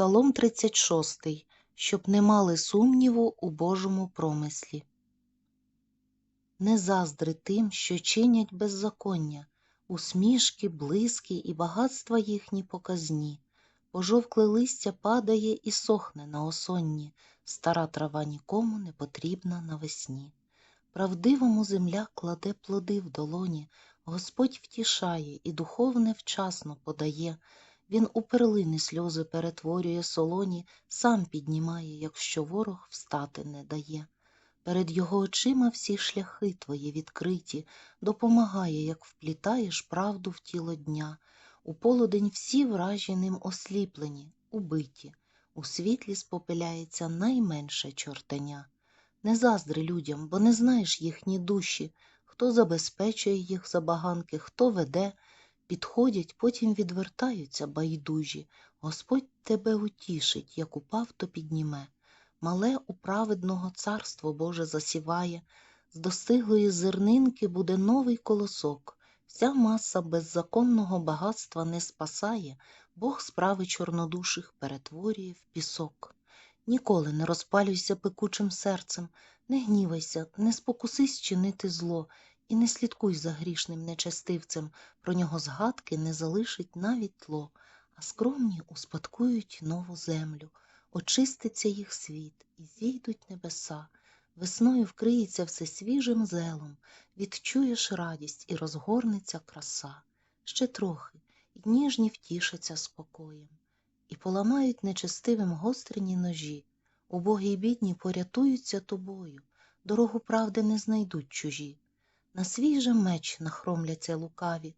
Псалом 36, щоб не мали сумніву у Божому промислі. Не заздри тим, що чинять беззаконня, усмішки, блиски і багатства їхні показні. Пожовкле листя падає і сохне на осонні, стара трава нікому не потрібна навесні. Правдивому земля кладе плоди в долоні, Господь втішає і духовне вчасно подає. Він у перлини сльози перетворює солоні, сам піднімає, якщо ворог встати не дає. Перед його очима всі шляхи твої відкриті, допомагає, як вплітаєш правду в тіло дня. У полудень всі вражі ним осліплені, убиті, у світлі спопиляється найменше чортеня. Не заздри людям, бо не знаєш їхні душі, хто забезпечує їх забаганки, хто веде, підходять, потім відвертаються байдужі. Господь тебе утішить, як упав, то підніме. Мале у праведного царство Боже засіває, з достиглої зернинки буде новий колосок. Вся маса беззаконного багатства не спасає, Бог справи чорнодуших перетворює в пісок. Ніколи не розпалюйся пекучим серцем, не гнівайся, не спокусись чинити зло і не слідкуй за грішним нечестивцем, про нього згадки не залишить навіть тло, а скромні успадкують нову землю, очиститься їх світ, і зійдуть небеса. Весною вкриється все свіжим зелом, відчуєш радість і розгорнеться краса. Ще трохи, і ніжні втішаться спокоєм, і поламають нечестивим гострені ножі. Убогі й бідні порятуються тобою, дорогу правди не знайдуть чужі. На свій же меч нахромляться лукаві,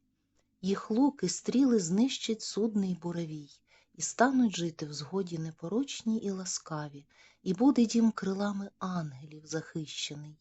їх луки стріли знищить судний буревій, і стануть жити в згоді непорочній і ласкаві, і буде дім крилами ангелів захищений.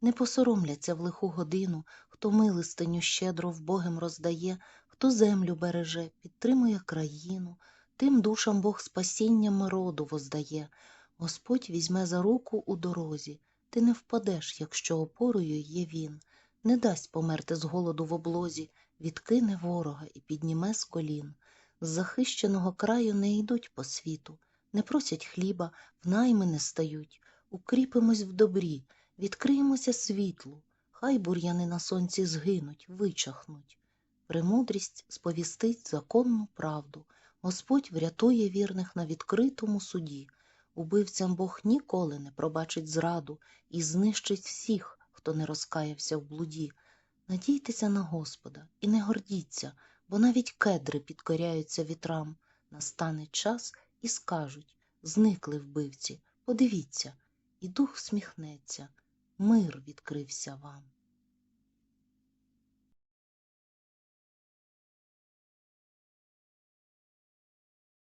Не посоромляться в лиху годину, хто милостиню щедро вбогим роздає, хто землю береже, підтримує країну, тим душам Бог спасінням роду воздає. Господь візьме за руку у дорозі, ти не впадеш, якщо опорою є він, не дасть померти з голоду в облозі, відкине ворога і підніме з колін. З захищеного краю не йдуть по світу, не просять хліба, в найми не стають, укріпимось в добрі, відкриємося світлу, хай бур'яни на сонці згинуть, вичахнуть. Премудрість сповістить законну правду, Господь врятує вірних на відкритому суді. Убивцям Бог ніколи не пробачить зраду і знищить всіх, хто не розкаявся в блуді. Надійтеся на Господа і не гордіться, бо навіть кедри підкоряються вітрам. Настане час і скажуть зникли вбивці, подивіться, і дух всміхнеться, мир відкрився вам.